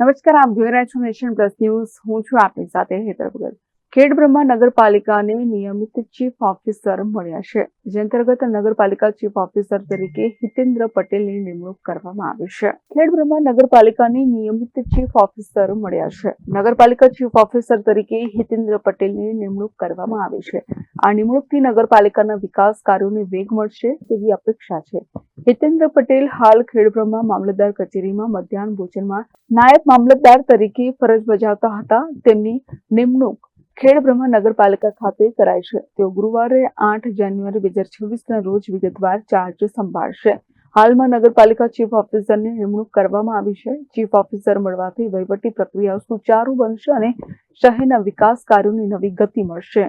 નમસ્કાર, આપ જોઈ રહ્યા છો નેશન પ્લસ ન્યૂઝ. હું છું આપની સાથે હેતર ખેડ બ્રહ્મા નગરપાલિકાને નિયમિત ચીફ ઓફિસર મળ્યા છે, જે અંતર્ગત નગરપાલિકા ચીફ ઓફિસર તરીકે હિતેન્દ્ર પટેલની નિમણૂક કરવામાં આવી છે. ખેડ બ્રહ્મા નગરપાલિકાની નિયમિત ચીફ ઓફિસર મળ્યા છે. નગરપાલિકા ચીફ ઓફિસર તરીકે હિતેન્દ્ર પટેલની નિમણૂક કરવામાં આવી છે. આ નિમણૂકથી નગરપાલિકાના વિકાસ કાર્યોને વેગ મળશે તેવી અપેક્ષા છે હિતેન્દ્ર પટેલ હાલ ખેડબ્રહ્મા મામલતદાર કચેરીમાં મધ્યાહન ભોજનમાં નાયબ મામલતદાર તરીકે ફરજ બજાવતા હતા તેમની નિમણૂક ખેડબ્રહ્મા નગરપાલિકા ખાતે કરાઈ છે તેઓ ગુરુવારે આઠ જાન્યુઆરી બે હજાર છવ્વીસના રોજ વિગતવાર ચાર્જ સંભાળશે હાલમાં નગરપાલિકા ચીફ ઓફિસરની નિમણૂક કરવામાં આવી છે ચીફ ઓફિસર મળવાથી વહીવટી પ્રક્રિયાઓ સુચારુ બનશે અને શહેરના વિકાસ કાર્યોની નવી ગતિ મળશે